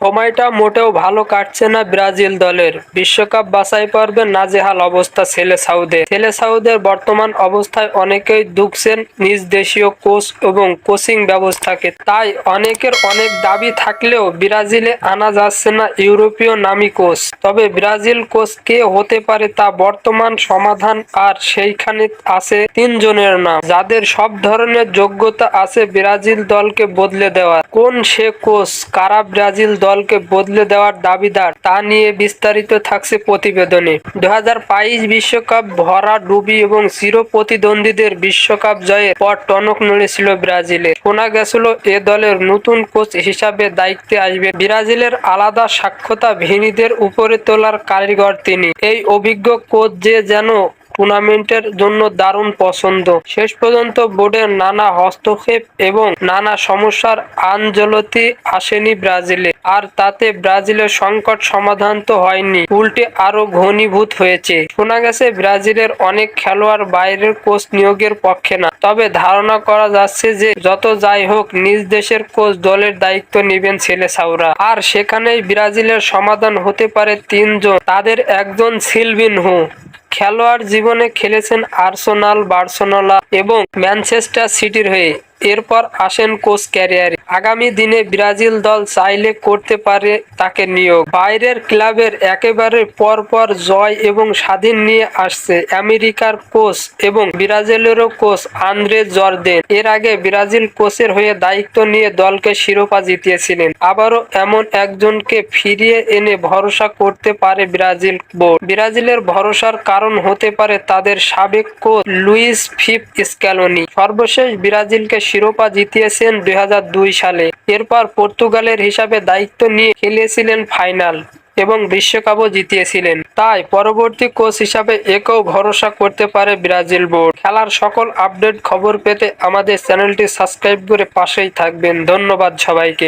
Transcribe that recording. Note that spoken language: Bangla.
সময়টা মোটেও ভালো কাটছে না ব্রাজিল দলের। বিশ্বকাপ বাছাই পর্বে নাজেহাল অবস্থা ছেলে সাউদের। ছেলে সাউদের বর্তমান অবস্থায় অনেকেই দুঃখছেন নিজ দেশীয় কোচ এবং কোচিং ব্যবস্থাকে। তাই অনেকের অনেক দাবি থাকলেও ব্রাজিলে আনা যাচ্ছে না ইউরোপীয় নামী কোচ। তবে ব্রাজিল কোচ কে হতে পারে তা বর্তমান সমাধান আর সেইখানে আছে তিনজনের নাম। যাদের সব ধরনের যোগ্যতা আছে ব্রাজিল দলকে বদলে দেওয়ার। কোন সে কোচ? কারা ব্রাজিল দলকে বদলে দেওয়ার দাবিদার, তা নিয়ে বিস্তারিত থাকছে প্রতিবেদনে। দু বিশ্বকাপ ভরা ডুবি এবং চির প্রতিদ্বন্দ্বীদের বিশ্বকাপ জয়ের পর টনক নড়েছিল ব্রাজিলে শোনা গেছিল, এ দলের নতুন কোচ হিসাবে দায়িত্বে আসবে। ব্রাজিলের আলাদা সাক্ষতা ভিনীদের উপরে তোলার কারিগর তিনি। এই অভিজ্ঞ কোচ যে যেন টুর্নামেন্টের জন্য দারুণ পছন্দ। শেষ পর্যন্ত বোর্ডের নানা হস্তক্ষেপ এবং নানা সমস্যার আঞ্জলতি আসেনি ব্রাজিলে। আর তাতে ব্রাজিলের সংকট সমাধান তো হয়নি। উল্টে আরও ঘনীভূত হয়েছে। শোনা গেছে, ব্রাজিলের অনেক খেলোয়াড় বাইরের কোচ নিয়োগের পক্ষে না। তবে ধারণা করা যাচ্ছে যে, যত যাই হোক, নিজ দেশের কোচ দলের দায়িত্ব নেবেন ছেলে সাউরা আর সেখানেই ব্রাজিলের সমাধান হতে পারে তিনজন। তাদের একজন সিলভিনহো খেলোয়াড় জীবনে খেলেছেন আর্সেনাল বার্সেলোনা এবং ম্যানচেস্টার সিটির হয়ে। এরপর আসেন কোচ ক্যারিয়ারে। আগামী দিনে ব্রাজিল দল চাইলে করতে পারে তাকে নিয়োগ। বাইরের ক্লাবের একেবারে পরপর জয় এবং স্বাধীন নিয়ে আসছে আমেরিকার কোচ এবং ব্রাজিলেরও কোচ আন্দ্রে জর্দেন এর আগে ব্রাজিল কোচের হয়ে দায়িত্ব নিয়ে দলকে শিরোপা জিতিয়েছিলেন। আবারও এমন একজনকে ফিরিয়ে এনে ভরসা করতে পারে ব্রাজিল বোর্ড। ব্রাজিলের ভরসার কারণ হতে পারে তাদের সাবেক কোচ লুইস ফিপ স্ক্যালোনি। সর্বশেষ ব্রাজিলকে শিরোপা জিতিয়েছেন দুই হাজার দুই সালে। এরপর পর্তুগালের হিসাবে দায়িত্ব নিয়ে খেলিয়েছিলেন ফাইনাল এবং বিশ্বকাপও জিতিয়েছিলেন। তাই পরবর্তী কোচ হিসাবে একেও ভরসা করতে পারে ব্রাজিল বোর্ড। খেলার সকল আপডেট খবর পেতে আমাদের চ্যানেলটি সাবস্ক্রাইব করে পাশেই থাকবেন। ধন্যবাদ সবাইকে।